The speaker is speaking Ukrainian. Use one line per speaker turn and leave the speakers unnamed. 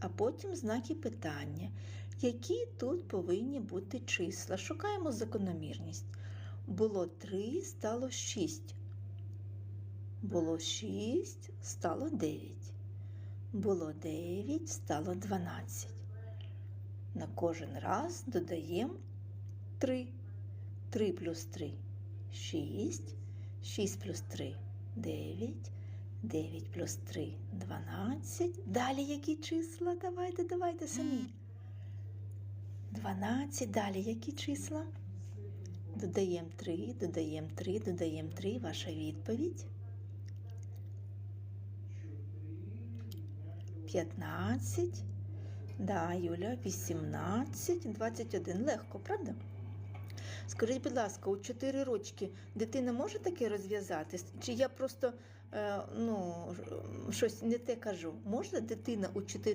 а потім знаки питання, які тут повинні бути числа. Шукаємо закономірність. Було 3, стало 6. Було 6, стало 9. Було 9, стало 12. На кожен раз додаємо 3. 3 плюс 3 6. 6 плюс 3 9. 9 плюс 3 12. Далі які числа? Давайте, давайте самі. 12. Далі які числа? Додаємо 3, додаємо 3, додаємо 3. Ваша відповідь. 15. Да, Юля, 18, 21. Легко, правда? Скажіть, будь ласка, у 4 рочки дитина може таке розв'язати? Чи я просто е, ну, щось не те кажу? Може дитина у 4